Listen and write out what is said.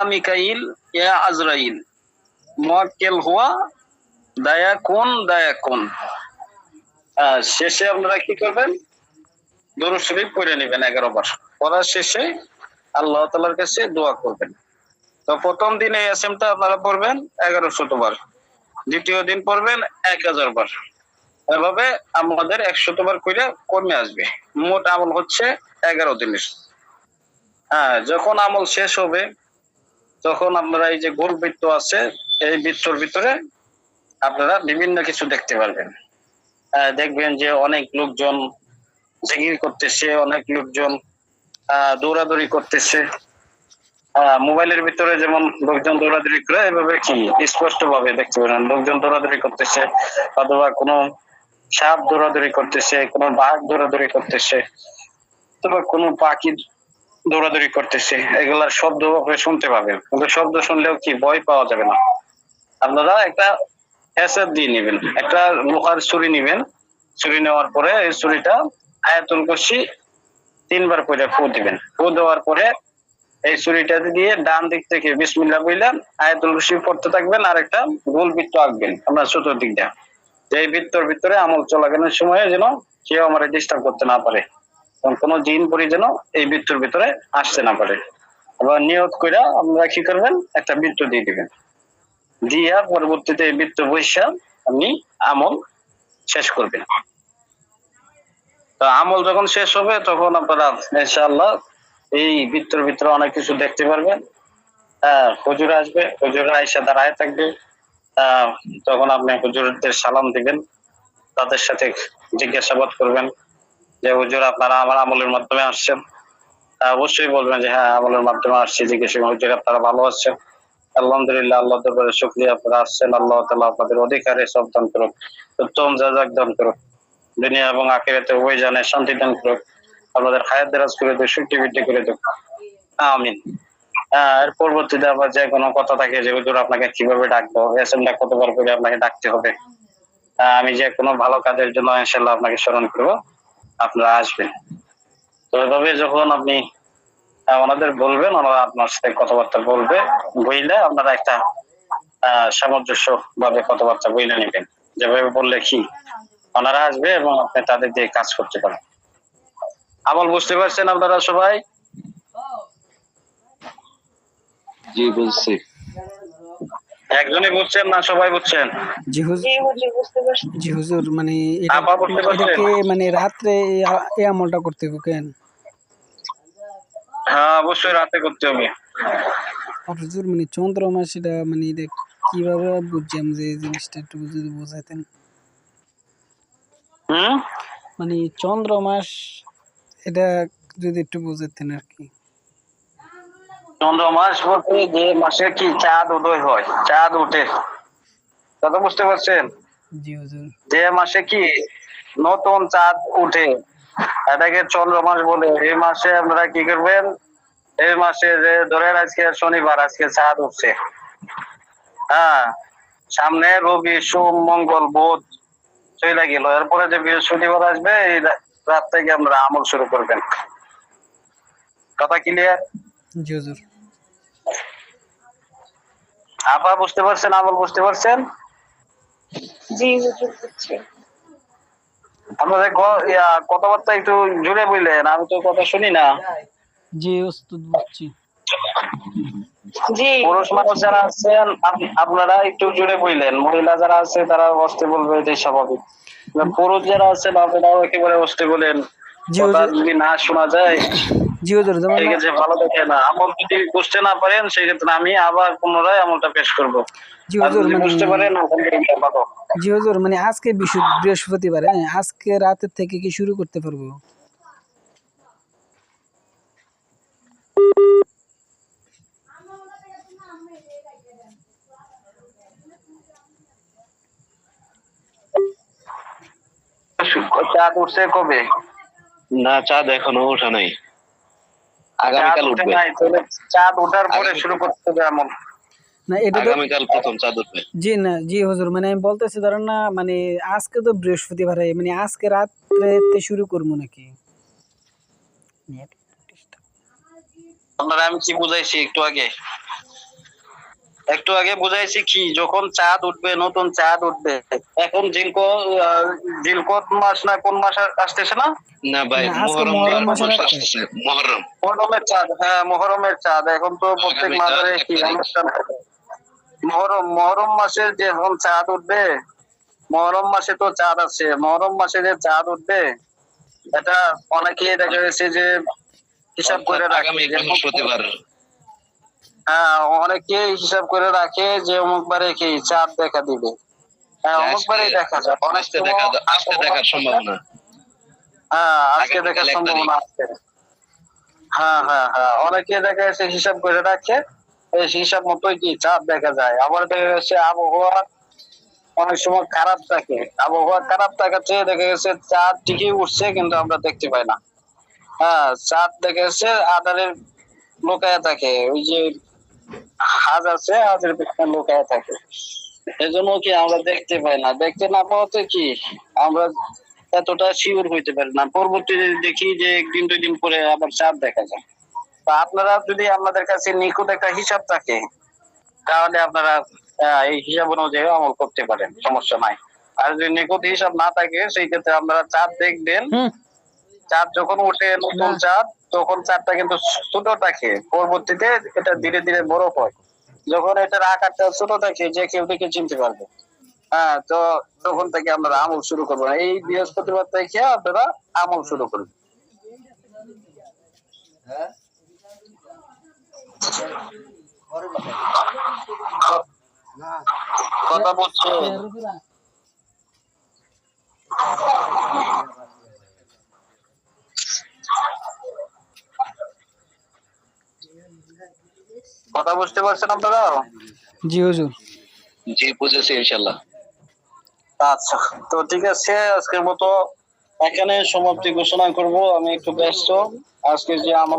মিকাইল ইয়া আজরাইল। মোয়াক্কেল হুয়া, দায়া কোন দায়া কোন। শেষে আপনারা কি করবেন? দরুদ শরীফ পড়ে নেবেন এগারো বার। পড়ার শেষে আল্লাহ তালার কাছে দোয়া করবেন। তো প্রথম দিন এই এসএমটা আপনারা পড়বেন এগারো শতবার দ্বিতীয় দিন পড়বেন এক হাজার বার। এভাবে আমাদের একশত বার করে কমে আসবে। মোট আমল হচ্ছে এগারো দিনের। হ্যাঁ যখন আমল শেষ হবে তখন আপনারা এই যে গোল বৃত্ত আছে, এই বৃত্তর ভিতরে আপনারা বিভিন্ন কিছু দেখতে পারবেন। দেখবেন যে অনেক লোকজন জিগির করতেছে, অনেক লোকজন দৌড়াদৌড়ি করতেছে। মোবাইলের ভিতরে যেমন লোকজন দৌড়াদৌড়ি করে, এভাবে কি স্পষ্ট ভাবে দেখতে পারেন? লোকজন দৌড়াদৌড়ি করতেছে, অথবা কোনো সাপ দৌড়াদৌড়ি করতেছে, কোনো বাঘ দৌড়াদৌড়ি করতেছে, অথবা কোনো পাখি দৌড়াদৌড়ি করতেছে। এগুলার শব্দ শুনতে পাবেন। কিন্তু শব্দ শুনলেও কি ভয় পাওয়া যাবে না। আপনারা একটা হ্যাসার দিয়ে নেবেন। একটা লোহার ছুরি নেবেন। ছুরি নেওয়ার পরে এই ছুরিটা আয়াতুল কুরসি তিনবার করে ফু দিবেন। ফু দেওয়ার পরে এই ছুরিটা দিয়ে ডান দিক থেকে বিসমিল্লাহ বললেন আয়াতুল কুরসি পড়তে থাকবেন আর একটা গোল বৃত্ত আঁকবেন আপনার চতুর্দিকটা যে বৃত্তর ভিতরে আমল চলাকালীন সময়ে যেন কেউ আমার ডিস্টার্ব করতে না পারে। কোনো জিন পরি যেন এই মৃত্যুর ভিতরে আসতে না পারে। আবার নিয়ত কইরা আপনারা কি করবেন? একটা মৃত্যু দিয়ে দিবেন। দিয়া পরবর্তীতে এই মৃত্যু বৈশা আপনি আমল শেষ করবেন। তো আমল যখন শেষ হবে, তখন আপনারা ইনশাআল্লাহ এই বৃত্তর ভিতরে অনেক কিছু দেখতে পারবেন। হ্যাঁ হুজুর আসবে, হুজুর আইসা দাঁড়ায় থাকবে। তখন আপনি হুজুরদের সালাম দিবেন। তাদের সাথে জিজ্ঞাসাবাদ করবেন। যে হুজুর আপনারা আমার আমলের মাধ্যমে আসছেন অবশ্যই বলবেন যে হ্যাঁ আমলের মাধ্যমে আসছি, জিজ্ঞাসা হুজুর আপনারা ভালো আছেন? আলহামদুলিল্লাহ, আল্লাহ দরবারে শুক্রিয়া আপনারা আসছেন। আল্লাহ তালা আপনাদের অধিকারে সব দান করুক, উত্তম জাজাক দান করুক, দুনিয়া এবং আখেরাতে উভয় জানে শান্তি দান করুক আপনাদের হায়াত দেরাজ করে দেয় সুখী বৃদ্ধি করে দেব আমিন। এর পরবর্তীতে আবার যে কোনো কথা থাকে যে হুজুর আপনাকে কীভাবে ডাকবো এসএমটা কতবার করে আপনাকে ডাকতে হবে আমি যে কোনো ভালো কাজের জন্য ইনশাল্লাহ আপনাকে স্মরণ করব। আপনারা আসবেন। তো এভাবে যখন আপনি আহ, ওনাদের বলবেন ওনারা আপনার সাথে কথাবার্তা বলবে বইলে আপনারা একটা সামঞ্জস্য ভাবে কথাবার্তা বইলে নেবেন। যেভাবে বললে কি ওনারা আসবে এবং আপনি তাদের দিয়ে কাজ করতে পারেন। আমল বুঝতে পারছেন আপনারা সবাই? জি বুঝছি। একজনই বুঝছেন না সবাই বুঝছেন? জি হুজুর জি হুজুর বুঝতে পারছি। জি হুজুর মানে? এটাকে মানে রাত্রে এই আমলটা করতে হবে কেন? হ্যাঁ অবশ্যই রাতে করতে হবে। হুজুর মানে চন্দ্র মাস এটা মানে এটা কীভাবে বুঝছি যে এই জিনিসটা একটু যদি বোঝাতেন? মানে চন্দ্র মাস এটা যদি একটু বোঝাতেন আর কি। চন্দ্র মাস বলতে যে মাসে কি চাঁদ উদয় হয় চাঁদ উঠে। কথা বুঝতে পারছেন? যে মাসে কি নতুন চাঁদ উঠে এটাকে চন্দ্র মাস বলে। এই মাসে আপনারা কি করবেন? এই মাসে যে ধরেন আজকে শনিবার আজকে চাঁদ উঠছে। হ্যাঁ সামনে রবি সোম মঙ্গল বুধ চলে গেল। এরপরে যে বৃহস্পতিবার আসবে এই রাত থেকে আমরা আমল শুরু করবেন। কথা ক্লিয়ার জি হুজুর। আপা বুঝতে পারছেন আমল বুঝতে পারছেন? জি হুজুর বুঝছি। আপনাদের কথাবার্তা একটু জুড়ে বললেন আমি তো কথা শুনি না। জি ওস্তাদ বুঝছি। জি। পুরুষ মানুষ যারা আছেন আপনারা একটু জুড়ে বললেন। মহিলা যারা আছে তারা বসতে বলবে এটাই স্বাভাবিক। পুরুষ যারা আছেন আপনারাও একেবারে বসতে বলেন। কথা যদি না শোনা যায় জি হুজুর যেমন ঠিক আছে ভালো দেখে না আমল যদি বুঝতে না পারেন সেক্ষেত্রে আমি আবার পুনরায় আমলটা পেশ করব। জি হুজুর বুঝতে মানে পারেন জি হুজুর মানে আজকে বিশু- বৃহস্পতিবার হ্যাঁ আজকে রাতের থেকে কি শুরু করতে পারব? চাঁদ উঠছে কবে? না চাঁদ এখনও ওঠা নাই। আগামীকাল উঠবে। চাঁদ ওঠার পরে শুরু করতে হবে এমন। না এটা তো আগামীকাল প্রথম চাঁদ উঠবে জি না জি হুজুর মানে আমি বলতেছি ধরেন না মানে আজকে তো বৃহস্পতিবার মানে আজকে রাত্রে শুরু করব নাকি? আপনারা আমি কি বুঝাইছি একটু আগে? একটু আগে বুঝাইছি কি যখন চাঁদ উঠবে নতুন চাঁদ উঠবে এখন জিলকো আহ, জিলকত মাস না কোন মাস আসতেছে না? না ভাই মহরম মহরম আসতেছে? মহরম। মহরমের চাঁদ হ্যাঁ মহরমের চাঁদ এখন তো প্রত্যেক কি অনুষ্ঠান। মহরম মহরম মাসে যখন চাঁদ উঠবে মহরম মাসে তো চাঁদ আছে মহরম মাসে যে চাঁদ উঠবে এটা অনেকে দেখা গেছে যে হিসাব করে রাখে আগামী বৃহস্পতিবার। অনেকে হিসাব করে রাখে যে কি চাঁদ দেখা দিবে। হ্যাঁ অমুক দেখা যায় অনেক দেখা আজকে দেখার সম্ভাবনা হ্যাঁ আজকে দেখার সম্ভাবনা আছে হ্যাঁ হ্যাঁ হ্যাঁ অনেকে দেখা যাচ্ছে হিসাব করে রাখে এই হিসাব মতোই কি চাঁদ দেখা যায়। আবার দেখা যাচ্ছে আবহাওয়া অনেক সময় খারাপ থাকে। আবহাওয়া খারাপ থাকাতে দেখা গেছে চাঁদ ঠিকই উঠছে কিন্তু আমরা দেখতে পাই না। হ্যাঁ চাঁদ দেখা যাচ্ছে আধারের লোকায় থাকে। ওই যে হাজ আছে, হাজের পেছনে লোকায় থাকে। এজন্য কি আমরা দেখতে পাই না? দেখতে না পাওয়াতে কি? আমরা এতটা শিওর হইতে পারি না। পরবর্তীতে দেখি যে একদিন, দুই দিন পরে আবার চাঁদ দেখা যায়। তা আপনারা যদি আপনাদের কাছে নিখুঁত একটা হিসাব থাকে, তাহলে আপনারা এই হিসাব অনুযায়ী আমল করতে পারেন। সমস্যা নাই। আর যদি নিখুঁত হিসাব না থাকে, সেই ক্ষেত্রে আপনারা চাঁদ দেখবেন। চাঁদ যখন ওঠে নতুন। চাঁদ তখন চাঁদটা কিন্তু ছোট থাকে পরবর্তীতে এটা ধীরে ধীরে বড় হয়। যখন এটার আকারটা ছোট থাকে যে কেউ দেখে চিনতে পারবে। হ্যাঁ তো তখন থেকে আমরা আমল শুরু করব এই বৃহস্পতিবার থেকে আপনারা আমল শুরু করবেন কথা বলছো। কথা বুঝতে পারছেন আপনারা? জি হুজুর। জি বুঝেছি ইনশাআল্লাহ। আচ্ছা তো ঠিক আছে আজকের মতো এখানে সমাপ্তি ঘোষণা করব। আমি একটু ব্যস্ত। আজকে যে আমার